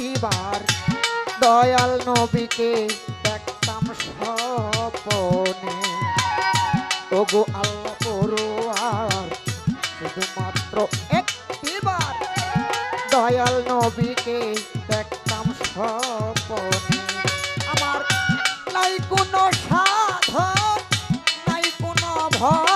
একটিবার দয়াল নবীকে দেখতাম স্বপনে। ওগো আল্লাহ পড়ুয়ার শুধুমাত্র একটিবার দয়াল নবীকে দেখতাম স্বপনে। আমার নাই কোনো সাধন নাই কোনো ভজন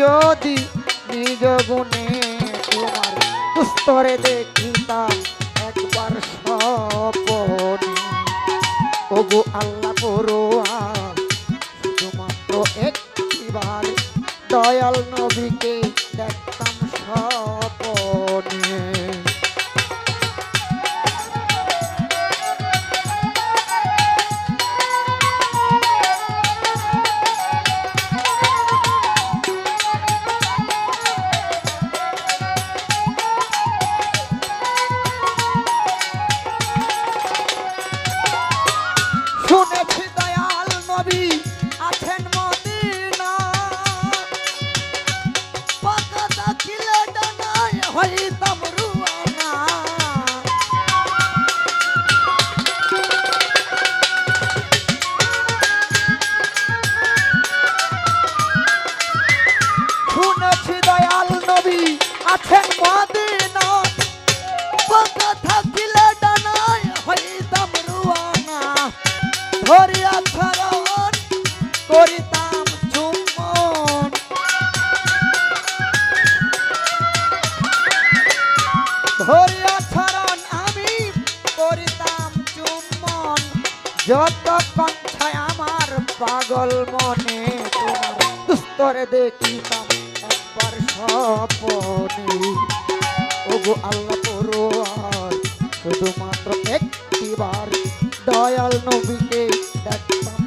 যদি নিজ গুণে তোমার দুস্তরে দেখিতাম একবার সপনি ওগো আল্লাহ পড়ুয়া শুধুমাত্র একবার দয়াল নবীকে যত কণ্ঠায় আমার পাগল মনে তোমার দুস্তরে দেখিতাম একবার স্বপনে। ওগো আল্লাহ পড়ুয়ার শুধুমাত্র একটিবার দয়াল নবীকে দেখতাম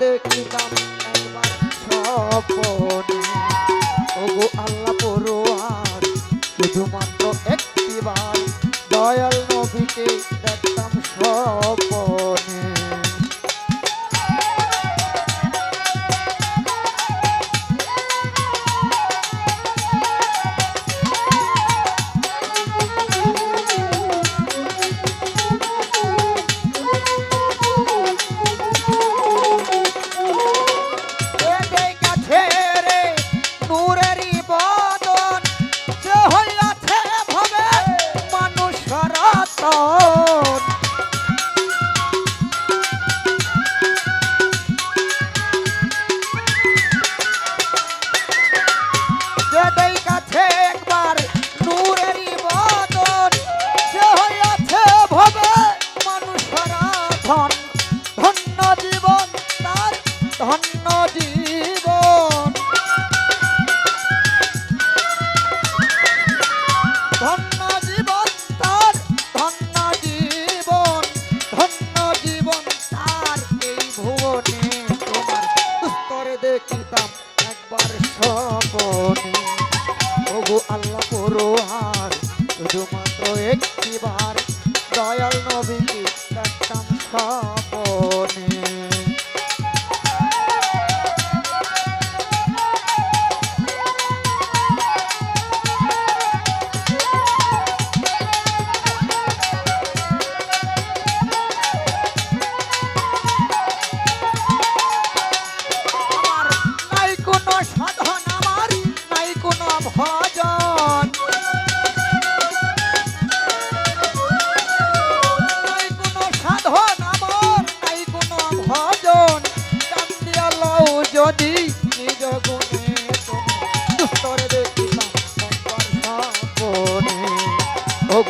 দেখিতাম একবার স্বপনে। ওগো আল্লাহ পড়ুয়ার শুধুমাত্র একটিবার দয়াল নবীকে দেখতাম আল্লাহ পড়োহার শুধুমাত্র একটিবার দয়াল নবীকে দেখতাম স্বপনে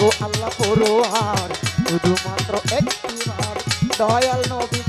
ওগো পড়ো আর শুধুমাত্র একটি দয়াল নবীকে